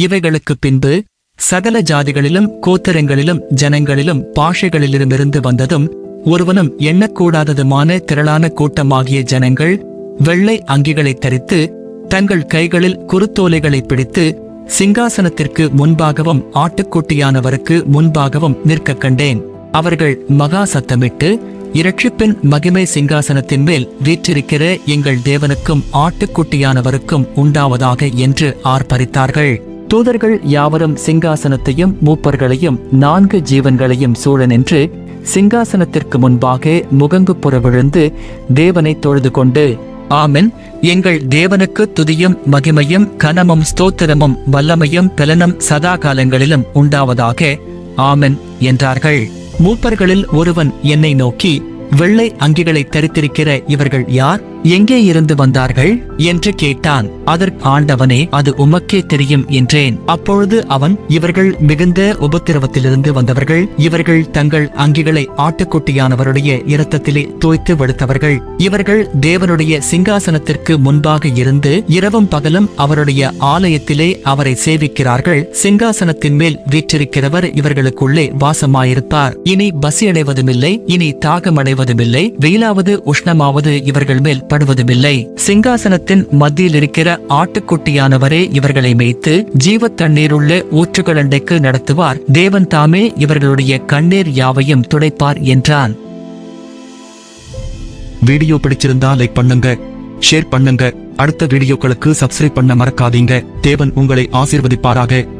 இவைகளுக்கு பின்பு சகல ஜாதிகளிலும் கோத்திரங்களிலும் ஜனங்களிலும் பாஷைகளிலுமிருந்து வந்ததும் ஒருவனும் எண்ணக்கூடாததுமான திரளான கூட்டமாகிய ஜனங்கள் வெள்ளை அங்கிகளை தரித்து தங்கள் கைகளில் குருத்தோலைகளை பிடித்து சிங்காசனத்திற்கு முன்பாகவும் ஆட்டுக்குட்டியானவருக்கு முன்பாகவும் நிற்கக் கண்டேன். அவர்கள் மகா சத்தமிட்டு இரட்சிப்பின் மகிமை சிங்காசனத்தின் மேல் வீற்றிருக்கிற எங்கள் தேவனுக்கும் ஆட்டுக்குட்டியானவருக்கும் உண்டாவதாக என்று ஆர்ப்பரித்தார்கள். தூதர்கள் யாவரும் சிங்காசனத்தையும் மூப்பர்களையும் நான்கு ஜீவன்களையும் சூழ நின்று சிங்காசனத்திற்கு முன்பாக முகங்கு புற விழுந்து தேவனை தொழுது கொண்டு ஆமென். எங்கள் தேவனுக்கு துதியும் மகிமையும் கனமும் ஸ்தோத்திரமும் வல்லமையும் பலனும் சதா காலங்களிலும் உண்டாவதாக ஆமென் என்றார்கள். மூப்பர்களில் ஒருவன் என்னை நோக்கி வெள்ளை அங்கிகளை தரித்திருக்கிற இவர்கள் யார்? எங்கே இருந்து வந்தார்கள்? என்று கேட்டான். அதற்கு ஆண்டவனே அது உமக்கே தெரியும் என்றேன். அப்பொழுது அவன் இவர்கள் மிகுந்த உபத்திரவத்திலிருந்து வந்தவர்கள் இவர்கள் தங்கள் அங்கிகளை ஆட்டுக்குட்டியானவருடைய இரத்தத்திலே தோய்த்து வெளுத்தவர்கள். இவர்கள் தேவனுடைய சிங்காசனத்திற்கு முன்பாக இருந்து இரவும் பகலும் அவருடைய ஆலயத்திலே அவரை சேவிக்கிறார்கள். சிங்காசனத்தின் மேல் வீற்றிருக்கிறவர் இவர்களுக்குள்ளே வாசமாயிருப்பார். இனி பசியடைவதுமில்லை இனி தாகமடைவதுமில்லை வெயிலாவது உஷ்ணமாவது இவர்கள் மேல் படுவதுமில்லை சிங்காசனத்தின் மத்தியில் இருக்கிற ஆட்டுக்குட்டியானவரே இவர்களை மேய்த்து ஜீவ தண்ணீருள்ள ஊற்றுகளண்டைக்கு நடத்துவார். தேவன் தாமே இவர்களுடைய கண்ணீர் யாவையும் துடைப்பார் என்றான். வீடியோ பிடிச்சிருந்தா லைக் பண்ணுங்க ஷேர் பண்ணுங்க. அடுத்த வீடியோக்களுக்கு சப்ஸ்கிரைப் பண்ண மறக்காதீங்க. தேவன் உங்களை ஆசீர்வதிப்பாராக.